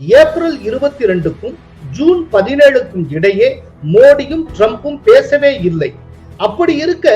April இருபத்தி ரெண்டுக்கும் June பதினேழுக்கும் இடையே மோடியும் ட்ரம்பும் பேசவே இல்லை. அப்படி இருக்க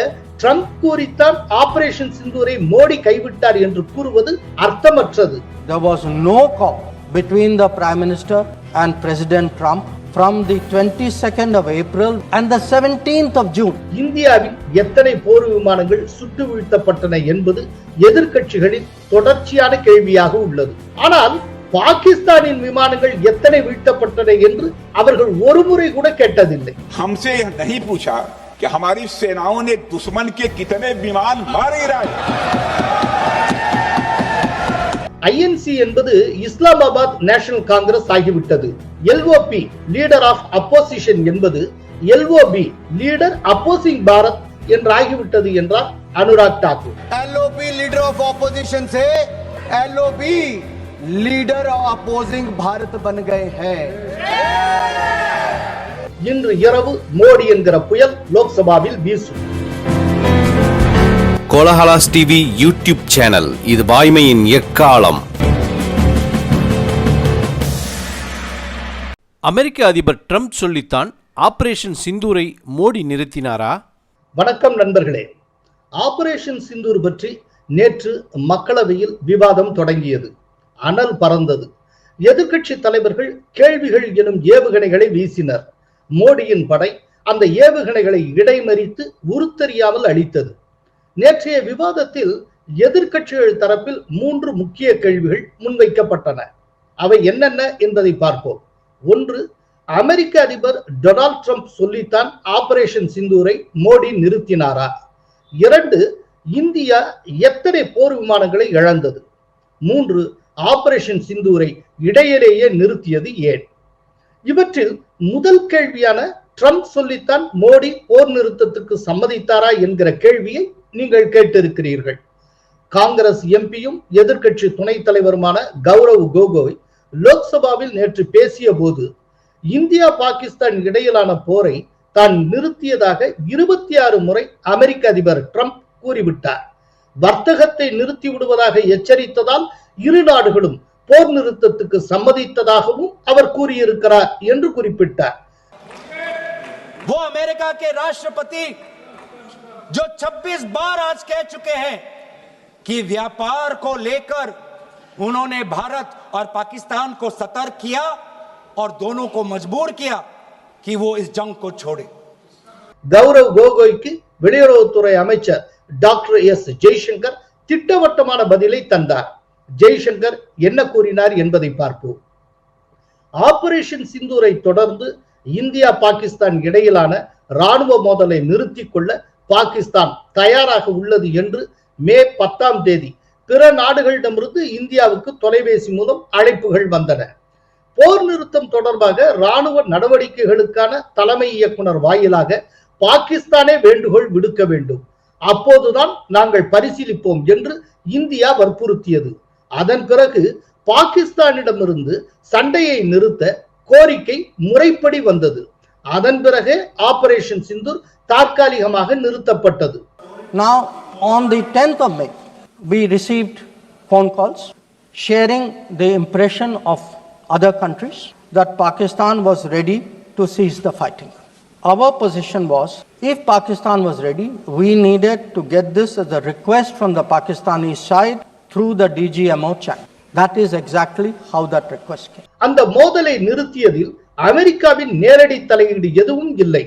ட்ரம்ப் கூறித்தான் ஆபரேஷன் சிந்தூரை மோடி கைவிட்டார் என்று கூறுவது அர்த்தமற்றது. There was no call between the Prime Minister and President Trump from the 22nd of April and the 17th of June. இந்தியாவில் எத்தனை போர் விமானங்கள் சுட்டு வீழ்த்தப்பட்டன என்பது எதிர்க்கட்சிகளின் தொடர்ச்சியான கேள்வியாக உள்ளது. ஆனால் பாகிஸ்தானின் விமானங்கள் எத்தனை வீழ்த்தப்பட்டன என்று அவர்கள் ஒருமுறை கூட கேட்டதில்லை हमसे यह नहीं पूछा कि हमारी सेनाओं ने दुश्मन के कितने विमान मारे इराक ஐஎன்சி என்பது இஸ்லாமாபாத் நேஷனல் காங்கிரஸ் ஆகிவிட்டது எல்ஓபி லீடர் ஆஃப் அப்போசிஷன் என்பது எல்ஓபி லீடர் அப்போசிங் பாரத் என்று ஆகிவிட்டது என்றார் Anurag Thakur LOP leader of opposition से LOP leader of opposing Bharat बन गए हैं இன்று இரவு மோடி என்கிற புயல் லோக்சபாவில் வீசும் கோலஹலாஸ் டிவி யூடியூப் சேனல் இது வாய்மையின் எக்காலம் அமெரிக்க அதிபர் ட்ரம்ப் சொல்லித்தான் ஆபரேஷன் சிந்தூரை மோடி நிறுத்தினாரா வணக்கம் நண்பர்களே ஆபரேஷன் சிந்தூர் பற்றி நேற்று மக்களவையில் விவாதம் தொடங்கியது அனல் பறந்தது. எதிர்கட்சி தலைவர்கள் கேள்விகள் எனும் ஏவுகணைகளை வீசினர். மோடியின் படை அந்த ஏவுகணைகளை இடைமறித்து உருத்தெரியாமல் அளித்தது நேற்றைய விவாதத்தில் எதிர்கட்சிகள் தரப்பில் மூன்று முக்கிய கேள்விகள் முன்வைக்கப்பட்டன. அவை என்னென்ன என்பதை பார்ப்போம். ஒன்று அமெரிக்க அதிபர் டொனால்ட் ட்ரம்ப் சொல்லித்தான் ஆபரேஷன் சிந்தூரை மோடி நிறுத்தினாரா? இரண்டு இந்தியா எத்தனை போர் விமானங்களை இழந்தது? மூன்று ஆபரேஷன் சிந்தூரை இடையிலேயே நிறுத்தியது ஏன்? இவற்றில் முதல் கேள்வியான ட்ரம்ப் சொல்லித்தான் மோடி போர் நிறுத்தத்துக்கு சம்மதித்தாரா என்கிற கேள்வியை நீங்கள் கேட்டிருக்கிறீர்கள். காங்கிரஸ் எம்பியும் எதிர்கட்சி துணைத் தலைவருமான கௌரவ் கோகோய் லோக்சபாவில் நேற்று பேசிய போது இந்தியா பாகிஸ்தான் இடையிலான போரை தான் நிறுத்தியதாக இருபத்தி ஆறு முறை அமெரிக்க அதிபர் ட்ரம்ப் கூறிவிட்டார். வர்த்தகத்தை நிறுத்தி விடுவதாக எச்சரித்ததால் இரு நாடுகளும் போர் நிறுத்தத்துக்கு சம்மதித்ததாகவும் அவர் கூறியிருக்கிறார் என்று குறிப்பிட்டார் वो अमेरिका के राष्ट्रपति जो 26 बार आज कह चुके हैं कि व्यापार को लेकर उन्होंने भारत और पाकिस्तान को सतर्क किया और दोनों को मजबूर किया कि वो इस जंग को छोड़े கௌரவ் கோகோய்க்கு வெளியுறவுத்துறை அமைச்சர் டாக்டர் எஸ் ஜெய்சங்கர் திட்டவட்டமான பதிலை தந்தார் ஜெய்சங்கர் என்ன கூறினார் என்பதை பார்ப்போம். ஆபரேஷன் சிந்தூரை தொடர்ந்து இந்தியா பாகிஸ்தான் இடையிலான ராணுவ மோதலை நிறுத்திக் கொள்ள பாகிஸ்தான் தயாராக உள்ளது என்று மே பத்தாம் தேதி பிற நாடுகளிடமிருந்து இந்தியாவுக்கு தொலைபேசி மூலம் அழைப்புகள் வந்தன. போர் நிறுத்தம் தொடர்பாக ராணுவ நடவடிக்கைகளுக்கான தலைமை இயக்குனர் வாயிலாக பாகிஸ்தானே வேண்டுகோள் விடுக்க வேண்டும். அப்போதுதான் நாங்கள் பரிசீலிப்போம் என்று இந்தியா வற்புறுத்தியது. அதன் பிறகு பாகிஸ்தானிடமிருந்து சண்டையை நிறுத்த கோரிக்கை முறைப்படி வந்தது அதன் பிறகு ஆபரேஷன் சிந்தூர் தற்காலிகமாக நிறுத்தப்பட்டது Now, on the 10th of May, we received phone calls sharing the impression of other countries that Pakistan was ready to cease the fighting. Our position was if Pakistan was ready, we needed to get this as a request from the Pakistani side through the DGMO channel. That is exactly how that request came. அந்த மோதலை நிறுத்தியதில் அமெரிக்காவின் நேரடி தலையீடு எதுவும் இல்லை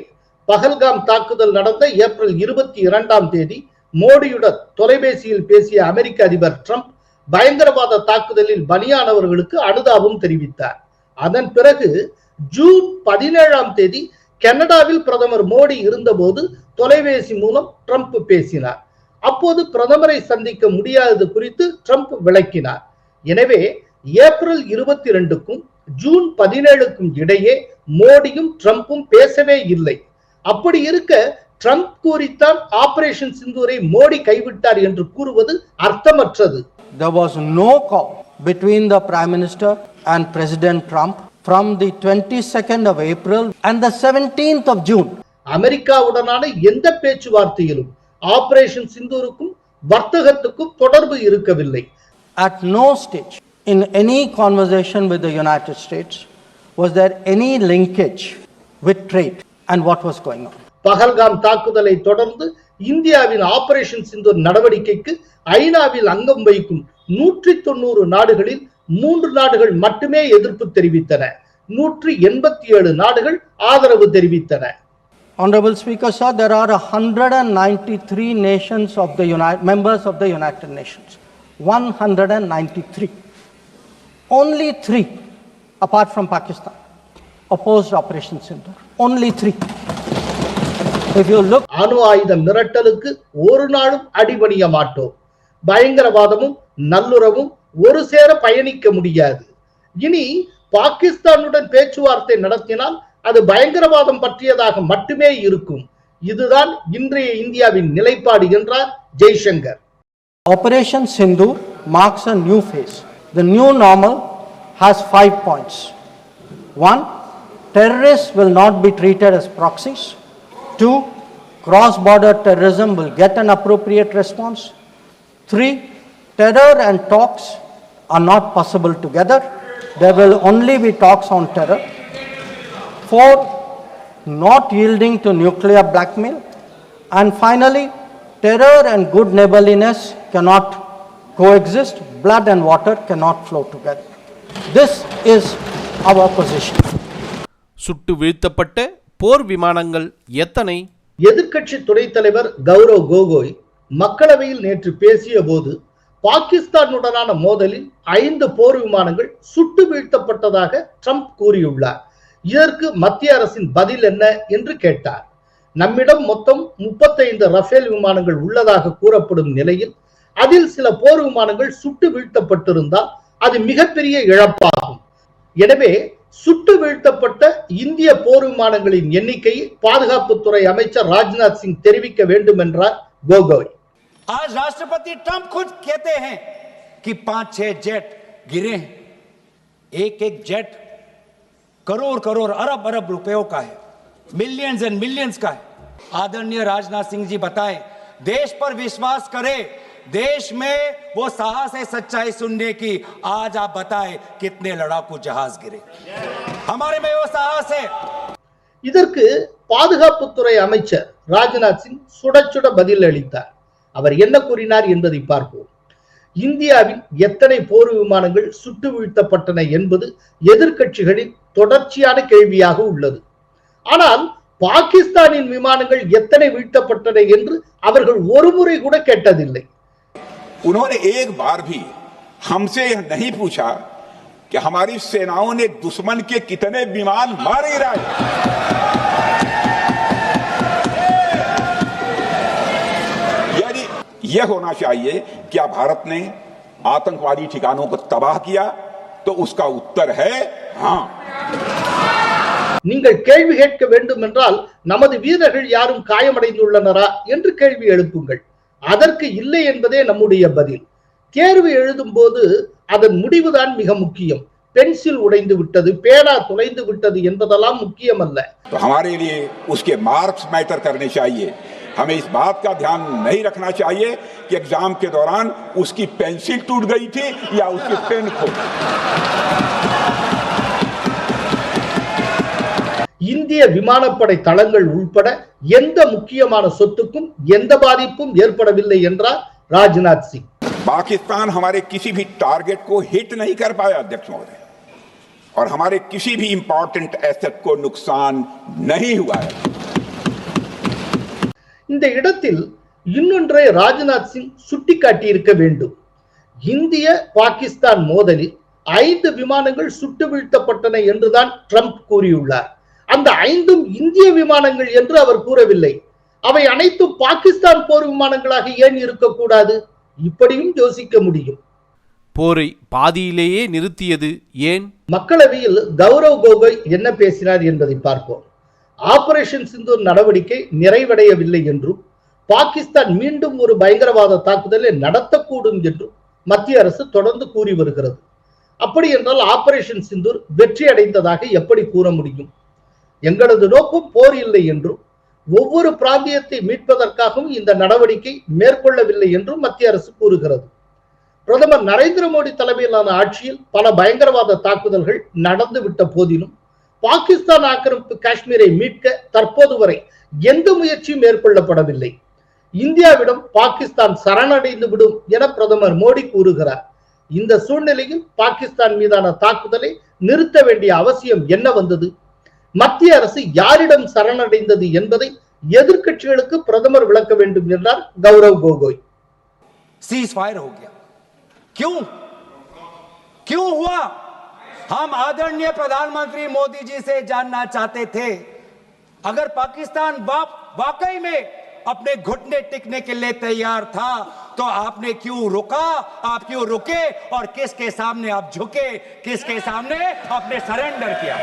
பகல்காம் தாக்குதல் நடந்த April இருபத்தி இரண்டாம் தேதி மோடியுடன் தொலைபேசியில் பேசிய அமெரிக்க அதிபர் ட்ரம்ப் பயங்கரவாத தாக்குதலில் பலியானவர்களுக்கு அனுதாபம் தெரிவித்தார் அதன் பிறகு ஜூன் பதினேழாம் தேதி கனடாவில் பிரதமர் மோடி இருந்தபோது தொலைபேசி மூலம் ட்ரம்ப் பேசினார் அப்போது பிரதமரை சந்திக்க முடியாதது குறித்து ட்ரம்ப் விளக்கினார். எனவே ஏப்ரல் இருபத்தி ரெண்டுக்கும் ஜூன் பதினேழுக்கும் இடையே மோடியும் ட்ரம்ப்பும் பேசவே இல்லை. அப்படி இருக்க ட்ரம்ப் கூறித்தான் ஆபரேஷன் சிந்தூரை மோடி கைவிட்டார் என்று கூறுவது அர்த்தமற்றது. There was no call between the Prime Minister and President Trump from the 22nd of April and the 17th of June. அமெரிக்காவுடனான எந்த பேச்சுவார்த்தையிலும் ஆபரேஷன் சிந்தூருக்கும் வர்த்தகத்துக்கும் தொடர்பு இருக்கவில்லை. At no stage in any conversation with the United States, was there any linkage with trade and what was going on? Pahalgam தாக்குதலை தொடர்ந்து இந்தியாவின் operation Sindoor நடவடிக்கைக்கு ஐநாவில் அங்கம் வகிக்கும் நூற்றி தொண்ணூறு நாடுகளில் மூன்று நாடுகள் மட்டுமே எதிர்ப்பு தெரிவித்தன. நூற்றி எண்பத்தி ஏழு நாடுகள் ஆதரவு தெரிவித்தன. Honorable Speaker, sir, there are 193 nations of the United, members of the United Nations. 193. Only three, apart from Pakistan, opposed Operation Sindoor. Only three. If you look அணு ஆயுத மிரட்டலுக்கு ஒரு நாளும் அடிபணிய மாட்டோம் பயங்கரவாதமும் நல்லுறவும் ஒரு சேர பயணிக்க முடியாது இனி பாகிஸ்தானுடன் பேச்சுவார்த்தை நடத்தினால் அது பயங்கரவாதம் பற்றியதாக மட்டுமே இருக்கும் இதுதான் இன்றைய இந்தியாவின் நிலைப்பாடு என்றார் Jaishankar Operation Sindoor marks a new phase. The new normal has five points. One, terrorists will not be treated as proxies. Two, cross border terrorism will get an appropriate response. Three, terror and talks are not possible together. There will only be talks on terror. Four, not yielding to nuclear blackmail. And finally, terror and good neighborliness cannot coexist, blood and water cannot flow together. This is our position. சுட்டு வீழ்த்தப்பட்ட போர் விமானங்கள் எத்தனை எதிர்க்கட்சி துணைத் தலைவர் கௌரவ் கோகோய் மக்களவையில் நேற்று பேசிய போது பாகிஸ்தானுடனான மோதலில் ஐந்து போர் விமானங்கள் சுட்டு வீழ்த்தப்பட்டதாக ட்ரம்ப் கூறியுள்ளார் இதற்கு மத்திய அரசின் பதில் என்ன என்று கேட்டார் நம்மிடம் மொத்தம் முப்பத்தைந்து ரஃபேல் விமானங்கள் உள்ளதாக கூறப்படும் நிலையில் அதில் சில போர் விமானங்கள் சுட்டு வீழ்த்தப்பட்டிருந்தால் அது மிகப்பெரிய இழப்பாகும் எனவே சுட்டு வீழ்த்தப்பட்ட இந்திய போர் விமானங்களின் எண்ணிக்கையை பாதுகாப்புத்துறை அமைச்சர் ராஜ்நாத் சிங் தெரிவிக்க வேண்டும் என்றார் கோகோய் आज राष्ट्रपति ट्रंप खुद कहते हैं कि पांच छह जेट गिरे हैं एक एक जेट करोड़ करोड़ अरब अरब रुपयों का है मिलियंस एंड मिलियंस का है आदरणीय राजनाथ सिंह जी बताएं देश पर विश्वास करें देश में वो साहस है सच्चाई सुनने की आज आप बताएं कितने लड़ाकू जहाज गिरे हमारे में वो साहस है இதற்கு பாதுகாப்புத்துறை அமைச்சர் ராஜ்நாத் சிங் சுட சுட பதில் அளித்தார் அவர் என்ன கூறினார் என்பதை பார்ப்போம் இந்தியாவின் எத்தனை போர் விமானங்கள் சுட்டு வீழ்த்தப்பட்டன என்பது எதிர்க்கட்சிகளின் தொடர்ச்சியான கேள்வியாக உள்ளது ஆனால் பாகிஸ்தானின் விமானங்கள் எத்தனை வீழ்த்தப்பட்டன என்று அவர்கள் ஒருமுறை கூட கேட்டதில்லை उन्होंने एक बार भी हमसे यह नहीं पूछा कि हमारी सेनाओं ने दुश्मन के कितने विमान मार गिराए यह होना चाहिए क्या भारत ने आतंकवादी ठिकानों को तबाह किया तो उसका उत्तर है हां நீங்கள் கேள்வி கேட்க வேண்டும் என்றால் நமது வீரர்கள் யாரும் காயமடைந்துள்ளனரா என்று கேள்வி எழுப்புங்கள் அதற்கு இல்லை என்பதே நம்முடைய பதில் தேர்வு எழுதும் போது அதன் முடிவுதான் மிக முக்கியம் பென்சில் உடைந்து விட்டது பேனா துளைந்து விட்டது என்பதெல்லாம் முக்கியம் அல்ல तो हमारे लिए उसके मार्क्स मैटर करने चाहिए हमें इस बात का ध्यान नहीं रखना चाहिए कि एग्जाम के दौरान उसकी पेंसिल टूट गई थी या उसकी पेन खो गई। இந்திய விமானப்படை தளங்கள் உள்பட எந்த முக்கியமான சொத்துக்கும் எந்த பாதிப்பும் ஏற்படவில்லை என்றார் ராஜ்நாத் சிங் पाकिस्तान हमारे किसी भी टारगेट को हिट नहीं कर पाया अध्यक्ष महोदय और हमारे किसी भी इंपॉर्टेंट एसेट को नुकसान नहीं हुआ है இந்த இடத்தில் இன்னொன்றை ராஜ்நாத் சிங் சுட்டிக்காட்டியிருக்க வேண்டும். இந்திய பாகிஸ்தான் மோதலில் ஐந்து விமானங்கள் சுட்டு வீழ்த்தப்பட்டன என்றுதான் ட்ரம்ப் கூறியுள்ளார். அந்த ஐந்தும் இந்திய விமானங்கள் என்று அவர் கூறவில்லை. அவை அனைத்தும் பாகிஸ்தான் போர் விமானங்களாக ஏன் இருக்கக்கூடாது? இப்படியும் யோசிக்க முடியும். போரை பாதியிலேயே நிறுத்தியது ஏன்? மக்களவையில் கௌரவ் கோகோய் என்ன பேசினார் என்பதை பார்ப்போம். ஆபரேஷன் சிந்தூர் நடவடிக்கை நிறைவடையவில்லை என்றும் பாகிஸ்தான் மீண்டும் ஒரு பயங்கரவாத தாக்குதலை நடத்தக்கூடும் என்றும் மத்திய அரசு தொடர்ந்து கூறி வருகிறது. அப்படி என்றால் ஆபரேஷன் சிந்தூர் வெற்றி அடைந்ததாக எப்படி கூற முடியும்? எங்களது நோக்கம் போர் இல்லை என்றும் ஒவ்வொரு பிராந்தியத்தை மீட்பதற்காகவும் இந்த நடவடிக்கை மேற்கொள்ளவில்லை என்றும் மத்திய அரசு கூறுகிறது. பிரதமர் நரேந்திர மோடி தலைமையிலான ஆட்சியில் பல பயங்கரவாத தாக்குதல்கள் நடந்துவிட்ட போதிலும் பாகிஸ்தான் ஆக்கிரமிப்பு காஷ்மீரை மீட்க தற்போது வரை எந்த முயற்சியும் மேற்கொள்ளப்படவில்லை இந்தியாவிடம் பாகிஸ்தான் சரணடைந்து விடும் என பிரதமர் மோடி கூறுகிறார் இந்த சூழ்நிலையில் பாகிஸ்தான் மீதான தாக்குதலை நிறுத்த வேண்டிய அவசியம் என்ன வந்தது மத்திய அரசு யாரிடம் சரணடைந்தது என்பதை எதிர்க்கட்சிகளுக்கு பிரதமர் விளக்க வேண்டும் என்றார் கௌரவ் கோகோய் सीज फायर हो गया क्यों क्यों हुआ हम आदरणीय प्रधानमंत्री मोदी जी से जानना चाहते थे अगर पाकिस्तान वा, वाकई में अपने घुटने टिकने के लिए तैयार था तो आपने क्यों रुका आप क्यों रुके और किसके सामने आप झुके किसके सामने आपने सरेंडर किया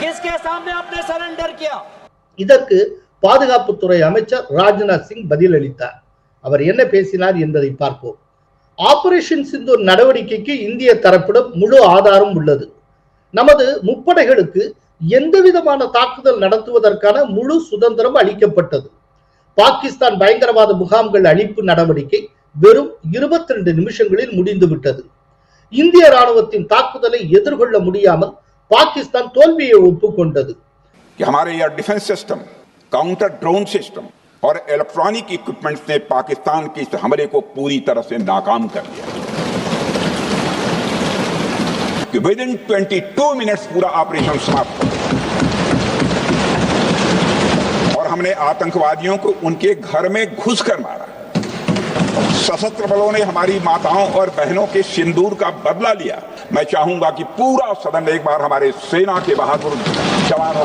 किसके सामने आपने सरेंडर किया இதற்கு பாதுகாப்புத்துறை அமைச்சர் ராஜ்நாத் சிங் பதிலளித்தார் அவர் என்ன பேசினார் என்பதை பார்ப்போம் ஆபரேஷன் சிந்தூர் நடவடிக்கைக்கு இந்திய தரப்பிடம் முழு ஆதாரம் உள்ளது நமது முப்படைகளுக்கு எந்த விதமான தாக்குதல் நடத்துவதற்கான முழு சுதந்திரம் அளிக்கப்பட்டது பாகிஸ்தான் பயங்கரவாத முகாம்கள் அழிப்பு நடவடிக்கை வெறும் இருபத்தி ரெண்டு நிமிஷங்களில் முடிந்துவிட்டது இந்திய ராணுவத்தின் தாக்குதலை எதிர்கொள்ள முடியாமல் பாகிஸ்தான் தோல்வியை ஒப்புக்கொண்டது कि हमारे air defence system counter drone system और इलेक्ट्रॉनिक इक्विपमेंट्स ने पाकिस्तान के इस हमले को पूरी तरह से नाकाम कर दिया। विद इन 22 मिनट्स पूरा ऑपरेशन समाप्त हो गया। और हमने आतंकवादियों को उनके घर में घुसकर मारा। सशस्त्र बलों ने हमारी माताओं और बहनों के सिंदूर का बदला लिया। मैं चाहूँगा कि पूरा सदन एक बार हमारे सेना के बहादुर जवानों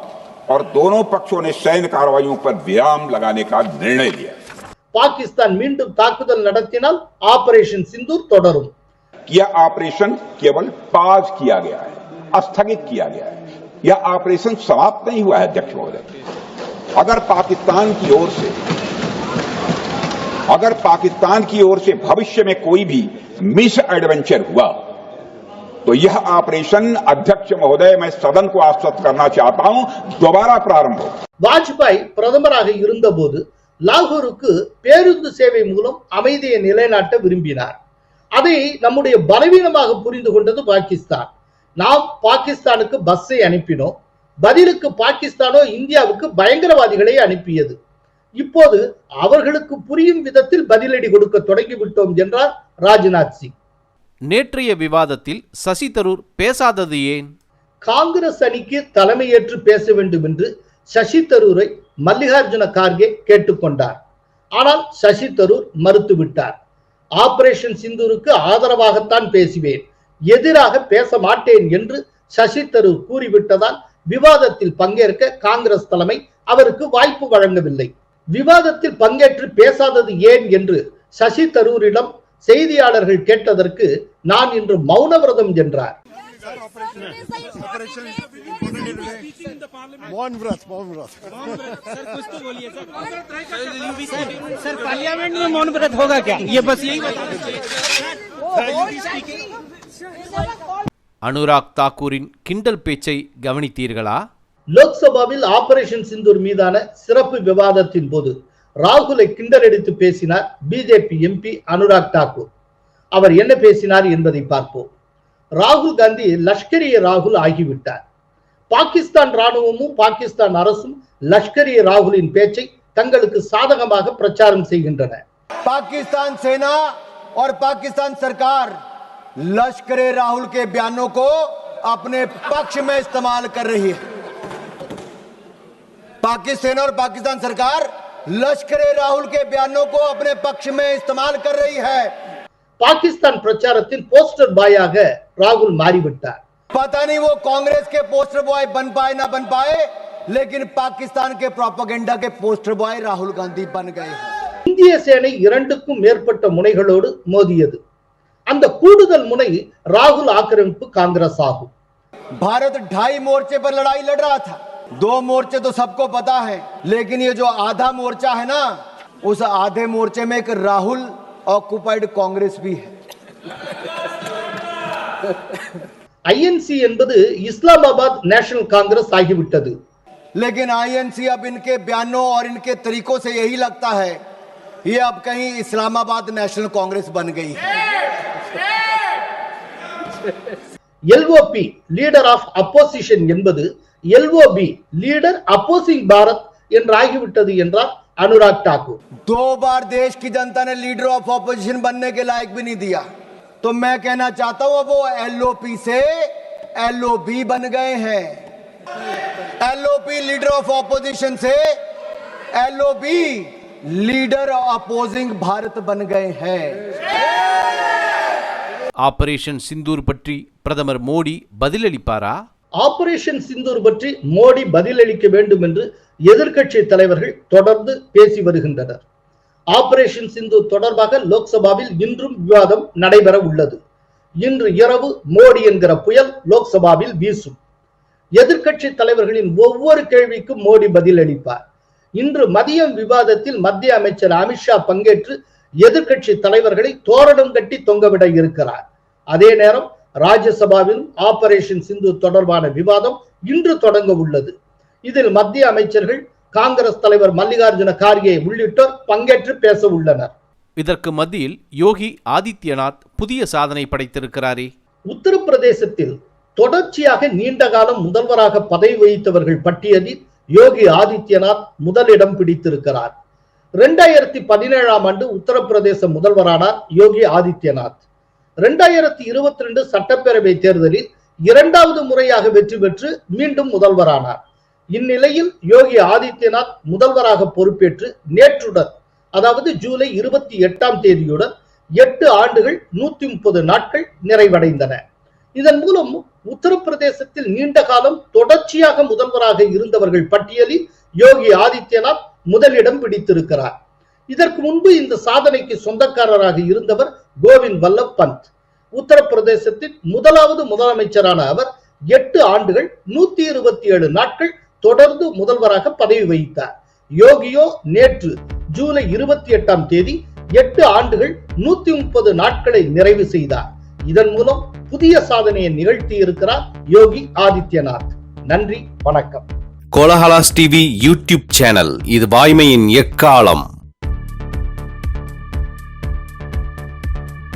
और दोनों पक्षों ने सैन्य कार्रवाइयों पर विराम लगाने का निर्णय लिया பாகிஸ்தான் மீண்டும் தாக்குதல் நடத்தினால் ஆபரேஷன் சிந்தூர் தொடரும் यह ऑपरेशन केवल पाज किया गया है स्थगित किया गया है यह ऑपरेशन समाप्त नहीं हुआ है अध्यक्ष महोदय अगर पाकिस्तान की ओर से अगर पाकिस्तान की ओर से भविष्य में कोई भी मिस एडवेंचर हुआ तो यह ऑपरेशन अध्यक्ष महोदय मैं सदन को आश्वस्त करना चाहता हूं दोबारा प्रारंभ हो வாஜ்பாய் பிரதமராக இருந்தபோது லாகூருக்கு பேருந்து சேவை மூலம் அமைதியை நிலைநாட்ட விரும்பினார் அதை நம்முடைய பலவீனமாக புரிந்து கொண்டது பாகிஸ்தான் நாம் பாகிஸ்தானுக்கு பஸ்ஸை அனுப்பினோம் பதிலுக்கு பாகிஸ்தானோ இந்தியாவுக்கு பயங்கரவாதிகளை அனுப்பியது இப்போது அவர்களுக்கு புரியும் விதத்தில் பதிலடி கொடுக்க தொடங்கிவிட்டோம் என்றார் ராஜ்நாத் சிங் நேற்றைய விவாதத்தில் சசி தரூர் பேசாதது ஏன்? காங்கிரஸ் அணிக்கு தலைமையேற்று பேச வேண்டும் என்று சசி தரூரை மல்லிகார்ஜுன கார்கே கேட்டுக்கொண்டார். ஆனால் சசி தரூர் மறுத்துவிட்டார். ஆபரேஷன் சிந்தூருக்கு ஆதரவாகத்தான் பேசுவேன். எதிராக பேச மாட்டேன் என்று சசி தரூர் கூறிவிட்டதால் விவாதத்தில் பங்கேற்க காங்கிரஸ் தலைமை அவருக்கு வாய்ப்பு வழங்கவில்லை. விவாதத்தில் பங்கேற்று பேசாதது ஏன் என்று சசி தரூரிடம் செய்தியாளர்கள் கேட்டதற்கு நான் இன்று மௌன விரதம் என்றார் அனுராக் தாக்கூரின் கிண்டல் பேச்சை கவனித்தீர்களா லோக்சபாவில் ஆபரேஷன் சிந்தூர் மீதான சிறப்பு விவாதத்தின் போது ராகுலை கிண்டலடித்து பேசினார் பிஜேபி எம்பி அனுராக் தாக்கூர் அவர் என்ன பேசினார் என்பதை பார்ப்போம் ராகுல் காந்தி லஷ்கர் இ ராகுல் ஆகிவிட்டார் பாகிஸ்தான் ராணுவமும் பாகிஸ்தான் அரசும் லஷ்கர் இ ராகுலின் பேச்சை தங்களுக்கு சாதகமாக பிரச்சாரம் செய்கின்றன पाकिस्तान सेना और पाकिस्तान सरकार लश्कर ए राहुल के बयानों को अपने पक्ष में इस्तेमाल कर रही है पाकिस्तान और पाकिस्तान सरकार लश्कर ए राहुल के बयानों को अपने पक्ष में इस्तेमाल कर रही है பாகிஸ்தான் பிரச்சாரத்தின் போஸ்டர் பாயாக ராகுல் மாறிவிட்டார் पता नहीं वो कांग्रेस के पोस्टर बॉय बन पाए ना बन पाए लेकिन पाकिस्तान के प्रोपागेंडा के पोस्टर बॉय राहुल गांधी बन गए हैं இந்திய சேனை இரண்டுக்கும் மேற்பட்ட முனைகளோடு மோதியது அந்த கூடுதல் முனை ராகுல் ஆக்கிரமிப்பு காங்கிரஸ் ஆகும் भारत ढाई मोर्चे पर लड़ाई लड़ रहा था दो मोर्चे तो सबको पता है लेकिन ये जो आधा मोर्चा है ना उस आधे मोर्चे में एक राहुल ऑक्युपाइड कांग्रेस भी है ஐஎன்சி என்பது இஸ்லாமாபாத் நேஷனல் காங்கிரஸ் ஆகிவிட்டது लेकिन आईएनसी अब इनके बयानों और इनके तरीकों से यही लगता है ये अब कहीं इस्लामाबाद नेशनल कांग्रेस बन गई है எல்ஓபி லீடர் ஆஃப் அப்போசிஷன் என்பது எல்ஓபி லீடர் அப்போசிங் பாரத் என்று ஆகிவிட்டது என்றார் அனுராக் டாக்கூர் दो बार देश की जनता ने लीडर ऑफ ऑपोजिशन बनने के लायक भी नहीं दिया तो मैं कहना चाहता हूं अब वो एलओपी से एलओबी बन गए हैं एलओपी लीडर ऑफ ऑपोजिशन से एलओबी लीडर अपोजिंग भारत बन गए हैं ஆபரேஷன் சிந்தூர் பற்றி பிரதமர் மோடி பதிலளிப்பாரா ஆபரேஷன் சிந்தூர் பற்றி மோடி பதிலளிக்க வேண்டும் என்று எதிர்கட்சி தலைவர்கள் தொடர்ந்து பேசி வருகின்றனர். ஆபரேஷன் சிந்தூர் தொடர்பாக லோக்சபாவில் இன்றும் விவாதம் நடைபெற உள்ளது. இன்று இரவு மோடி என்கிற புயல் லோக்சபாவில் வீசும். எதிர்கட்சி தலைவர்களின் ஒவ்வொரு கேள்விக்கும் மோடி பதிலளிப்பார். இன்று மதியம் விவாதத்தில் மத்திய அமைச்சர் அமித்ஷா பங்கேற்று எதிர்கட்சி தலைவர்களை தோரணம் கட்டி தொங்கவிட இருக்கிறார். அதே நேரம் ராஜ்யசபாவிலும் ஆபரேஷன் சிந்து தொடர்பான விவாதம் இன்று தொடங்க உள்ளது. இதில் மத்திய அமைச்சர்கள் காங்கிரஸ் தலைவர் மல்லிகார்ஜுன கார்கே உள்ளிட்டோர் பங்கேற்று பேச உள்ளனர். இதற்கு மத்தியில் யோகி ஆதித்யநாத் புதிய சாதனை படைத்திருக்கிறாரே. உத்தரப்பிரதேசத்தில் தொடர்ச்சியாக நீண்ட காலம் முதல்வராக பதவி வகித்தவர்கள் பட்டியலில் யோகி ஆதித்யநாத் முதலிடம் பிடித்திருக்கிறார். இரண்டாயிரத்தி பதினேழாம் ஆண்டு உத்தரப்பிரதேச முதல்வரானார் யோகி ஆதித்யநாத். இரண்டாயிரத்தி இருபத்தி ரெண்டு சட்டப்பேரவை தேர்தலில் இரண்டாவது முறையாக வெற்றி பெற்று மீண்டும் முதல்வரானார். இந்நிலையில் யோகி ஆதித்யநாத் முதல்வராக பொறுப்பேற்று நேற்றுடன் அதாவது ஜூலை இருபத்தி எட்டாம் தேதியுடன் எட்டு ஆண்டுகள் நூத்தி முப்பது நாட்கள் நிறைவடைந்தன. இதன் மூலம் உத்தரப்பிரதேசத்தில் நீண்ட காலம் தொடர்ச்சியாக முதல்வராக இருந்தவர்கள் பட்டியலில் யோகி ஆதித்யநாத் முதலிடம் பிடித்திருக்கிறார். இதற்கு முன்பு இந்த சாதனைக்கு சொந்தக்காரராக இருந்தவர் கோவிந்த் வல்லப் பந்த். உத்தரப்பிரதேசத்தின் முதலாவது முதலமைச்சரான அவர் எட்டு ஆண்டுகள் நூத்தி இருபத்தி ஏழு நாட்கள் தொடர்ந்து முதல்வராக பதவி வகித்தார். யோகியோ நேற்று ஜூலை இருபத்தி எட்டாம் தேதி எட்டு ஆண்டுகள் நூத்தி முப்பது நாட்களை நிறைவு செய்தார். இதன் மூலம் புதிய சாதனையை நிகழ்த்தி இருக்கிறார் யோகி ஆதித்யநாத். நன்றி வணக்கம். கோலஹலாஸ் டிவி யூடியூப் சேனல் இது வாய்மையின் எக்காலம்.